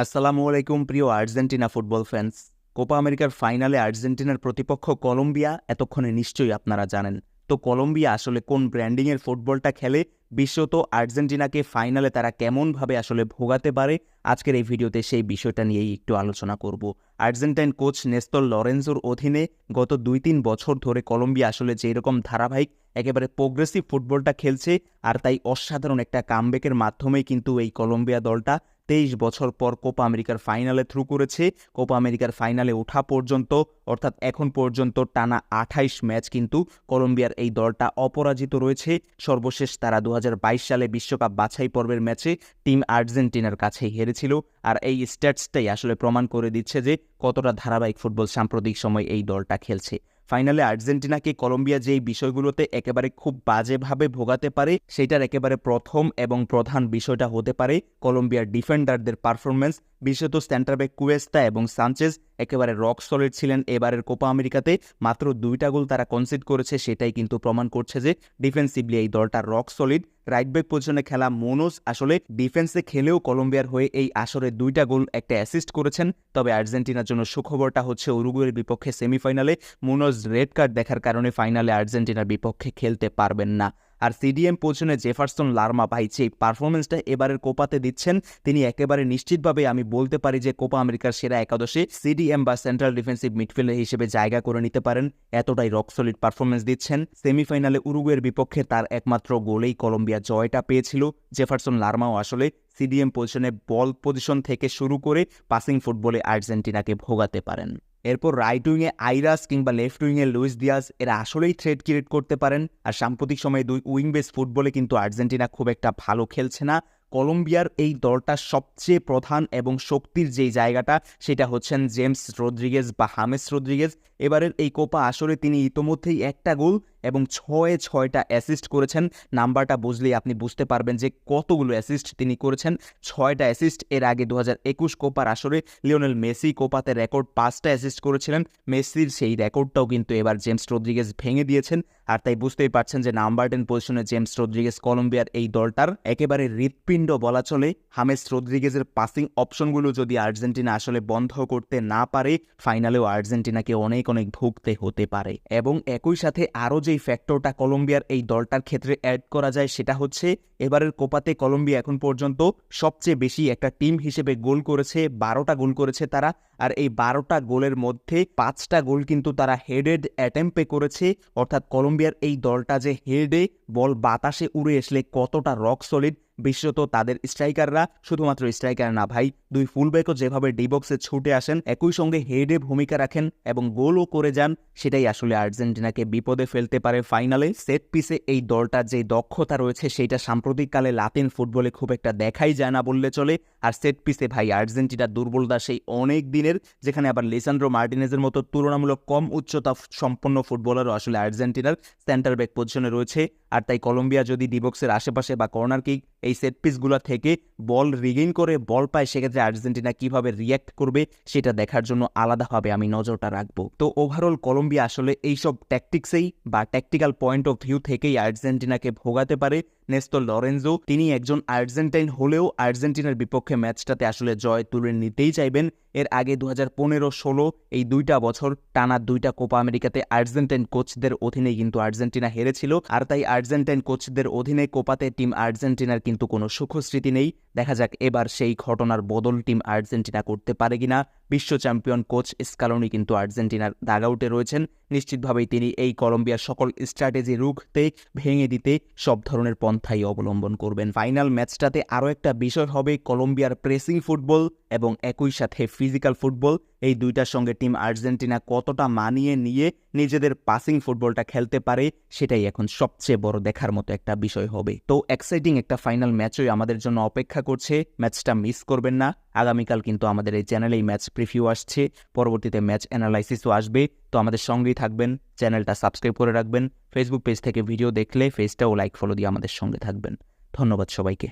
আসসালামু আলাইকুম, প্রিয় আর্জেন্টিনা ফুটবল ফ্যান্স। কোপা আমেরিকার ফাইনালে আর্জেন্টিনার প্রতিপক্ষ কলম্বিয়া এতক্ষণে নিশ্চয়ই আপনারা জানেন। তো কলম্বিয়া আসলে কোন ব্র্যান্ডিংয়ের ফুটবলটা খেলে বিশ্বত আর্জেন্টিনাকে ফাইনালে তারা কেমনভাবে আসলে ভোগাতে পারে, আজকের এই ভিডিওতে সেই বিষয়টা নিয়েই একটু আলোচনা করব। আর্জেন্টাইন কোচ নেস্তর লরেন্সোর অধীনে গত দুই তিন বছর ধরে কলম্বিয়া আসলে যেই রকম ধারাবাহিক, একেবারে প্রোগ্রেসিভ ফুটবলটা খেলছে, আর তাই অসাধারণ একটা কামব্যাকের মাধ্যমেই কিন্তু এই কলম্বিয়া দলটা তেইশ বছর পর কোপা আমেরিকার ফাইনালে থ্রু করেছে। কোপা আমেরিকার ফাইনালে ওঠা পর্যন্ত, অর্থাৎ এখন পর্যন্ত টানা আঠাইশ ম্যাচ কিন্তু কলম্বিয়ার এই দলটা অপরাজিত রয়েছে। সর্বশেষ তারা দু হাজার বাইশ সালে বিশ্বকাপ বাছাই পর্বের ম্যাচে টিম আর্জেন্টিনার কাছে হেরেছিল। আর এই স্ট্যাটসটাই আসলে প্রমাণ করে দিচ্ছে যে কতটা ধারাবাহিক ফুটবল সাম্প্রতিক সময় এই দলটা খেলছে। ফাইনালে আর্জেন্টিনাকে কলম্বিয়া যেই বিষয়গুলোতে একেবারে খুব বাজেভাবে ভোগাতে পারে সেটার একেবারে প্রথম এবং প্রধান বিষয়টা হতে পারে কলম্বিয়ার ডিফেন্ডারদের পারফরমেন্স বিশেষত সেন্টার কুয়েস্তা এবং সানচেজ একেবারে রক সলিড ছিলেন এবারের কোপা আমেরিকাতে। মাত্র দুইটা গোল তারা কনসিড করেছে, সেটাই কিন্তু প্রমাণ করছে যে ডিফেন্সিভলি এই দলটা রক সলিড রাইট ব্যাক পজিশনে খেলা মোনোস আসলে ডিফেন্সে খেলেও কলম্বিয়ার হয়ে এই আসরে দুইটা গোল, একটা অ্যাসিস্ট করেছেন। তবে আর্জেন্টিনার জন্য সুখবরটা হচ্ছে উরুগুয়ের বিপক্ষে সেমিফাইনালে মোনোজ রেড কার্ড দেখার কারণে ফাইনালে আর্জেন্টিনার বিপক্ষে খেলতে পারবেন না। আর সিডিএম পজিশনে জেফারসন লার্মা ভাই যে পারফরমেন্সটা এবারের কোপাতে দিচ্ছেন, তিনি একেবারে নিশ্চিতভাবে আমি বলতে পারি যে কোপা আমেরিকার সেরা একাদশে সিডিএম বা সেন্ট্রাল ডিফেন্সিভ মিডফিল্ডার হিসেবে জায়গা করে নিতে পারেন। এতটাই রক সলিড পারফরমেন্স দিচ্ছেন। সেমিফাইনালে উরুগুয়ের বিপক্ষে তার একমাত্র গোলেই কলম্বিয়া জয়টা পেয়েছিল। জেফারসন লার্মাও আসলে সিডিএম পজিশনে বল পজিশন থেকে শুরু করে পাসিং ফুটবলে আর্জেন্টিনাকে ভোগাতে পারেন। এরপর রাইট উইংয়ে আইরাস কিংবা লেফট উইংয়ে লুইস দিয়াস এরা আসলেই থ্রেড ক্রিয়েট করতে পারেন। আর সাম্প্রতিক সময়ে দুই উইং বেস ফুটবলে কিন্তু আর্জেন্টিনা খুব একটা ভালো খেলছে না। কলম্বিয়ার এই দলটার সবচেয়ে প্রধান এবং শক্তির যেই জায়গাটা, সেটা হচ্ছেন জেমস রোদ্রিগেজ বা হামেস রোদ্রিগেজ। এবারের এই কোপা আসলে তিনি ইতোমধ্যেই একটা গোল এবং ছয়ে ছয়টা অ্যাসিস্ট করেছেন। নাম্বারটা বুঝলেই আপনি বুঝতে পারবেন যে কতগুলো অ্যাসিস্ট তিনি করেছেন। ছয়টা অ্যাসিস্ট এর আগে দু হাজার একুশ কোপার আসরে লিওনেল মেসি কোপাতে রেকর্ড পাঁচটা অ্যাসিস্ট করেছিলেন। মেসির সেই রেকর্ডটাও কিন্তু এবার জেমস রদ্রিগেজ ভেঙে দিয়েছেন। আর তাই বুঝতেই পারছেন যে নাম্বার টেন পজিশনে জেমস রদ্রিগেজ কলম্বিয়ার এই দলটার একেবারে হৃৎপিণ্ড বলা চলে। হামেস রদ্রিগেজের পাসিং অপশনগুলো যদি আর্জেন্টিনা আসলে বন্ধ করতে না পারে ফাইনালেও আর্জেন্টিনাকে অনেক অনেক ভুগতে হতে পারে। এবং একই সাথে আরও যেই ফ্যাক্টরটা কলম্বিয়ার এই দলটার ক্ষেত্রে অ্যাড করা যায় সেটা হচ্ছে এবারের কোপাতে কলম্বিয়া এখন পর্যন্ত সবচেয়ে বেশি একটা টিম হিসেবে গোল করেছে, বারোটা গোল করেছে তারা। আর এই বারোটা গোলের মধ্যে পাঁচটা গোল কিন্তু তারা হেডেড অ্যাটেম্পে করেছে। অর্থাৎ কলম্বিয়ার এই দলটা যে হেডে বল বাতাসে উড়ে আসলে কতটা রক সলিড বিশেষত তাদের স্ট্রাইকাররা, শুধুমাত্র স্ট্রাইকার না ভাই, দুই ফুলব্যাকও যেভাবে ডিবক্সে ছুটে আসেন, একই সঙ্গে হেডে ভূমিকা রাখেন এবং গোলও করে যান, সেটাই আসলে আর্জেন্টিনাকে বিপদে ফেলতে পারে ফাইনালে। সেট পিসে এই দলটার যে দক্ষতা রয়েছে, সেইটা সাম্প্রতিককালে লাতিন ফুটবলে খুব একটা দেখাই যায় না বললে চলে। আর সেট পিসে ভাই আর্জেন্টিনার দুর্বলতা সেই অনেক দিনের, যেখানে আবার লিসান্ড্রো মার্টিনেজের মতো তুলনামূলক কম উচ্চতা সম্পন্ন ফুটবলারও আসলে আর্জেন্টিনার সেন্টার ব্যাক পজিশনে রয়েছে। আর তাই কলম্বিয়া যদি ডিবক্সের আশেপাশে বা কর্নার কিক এই সেট পিসগুলো থেকে বল রিগেইন করে বল পায়, সেক্ষেত্রে আর্জেন্টিনা কীভাবে রিয়্যাক্ট করবে সেটা দেখার জন্য আলাদাভাবে আমি নজরটা রাখব। তো ওভারঅল কলম্বিয়া আসলে এইসব ট্যাকটিক্সেই বা ট্যাকটিক্যাল পয়েন্ট অফ ভিউ থেকেই আর্জেন্টিনাকে ভোগাতে পারে। নেস্তর লরেন্জো, তিনি একজন আর্জেন্টাইন হলেও আর্জেন্টিনার বিপক্ষে ম্যাচটাতে আসলে জয় তুলে নিতেই চাইবেন। এর আগে দু হাজার পনেরো ষোলো এই দুইটা বছর টানা দুইটা কোপা আমেরিকাতে আর্জেন্টাইন কোচদের অধীনে কিন্তু আর্জেন্টিনা হেরেছিল। আর তাই আর্জেন্টাইন কোচদের অধীনে কোপাতে টিম আর্জেন্টিনার কিন্তু কোনো সুখস্মৃতি নেই। দেখা যাক এবার সেই ঘটনার বদল টিম আর্জেন্টিনা করতে পারে কিনা। বিশ্ব চ্যাম্পিয়ন কোচ স্কালোনি কিন্তু আর্জেন্টিনার দাগাউটে রয়েছেন। নিশ্চিতভাবেই তিনি এই কলম্বিয়ার সকল স্ট্র্যাটেজি রুখতে, ভেঙে দিতে সব ধরনের পন্থাই অবলম্বন করবেন। ফাইনাল ম্যাচটাতে আরও একটা বিষয় হবে কলম্বিয়ার প্রেসিং ফুটবল এবং একই সাথে ফিজিক্যাল ফুটবল। এই দুইটার সঙ্গে টিম আর্জেন্টিনা কতটা মানিয়ে নিয়ে নিজেদের পাসিং ফুটবলটা খেলতে পারে, সেটাই এখন সবচেয়ে বড় দেখার মতো একটা বিষয় হবে। তো এক্সাইটিং একটা ফাইনাল ম্যাচই আমাদের জন্য অপেক্ষা করছে ম্যাচটা মিস করবেন না। আগামীকাল কিন্তু আমাদের এই চ্যানেলেই ম্যাচ প্রিভিউ আসছে, পরবর্তীতে ম্যাচ অ্যানালাইসিসও আসবে। তো আমাদের সঙ্গেই থাকবেন চ্যানেলটা সাবস্ক্রাইব করে রাখবেন ফেসবুক পেজ থেকে ভিডিও দেখলে পেজটাও লাইক ফলো দিয়ে আমাদের সঙ্গে থাকবেন। ধন্যবাদ সবাইকে।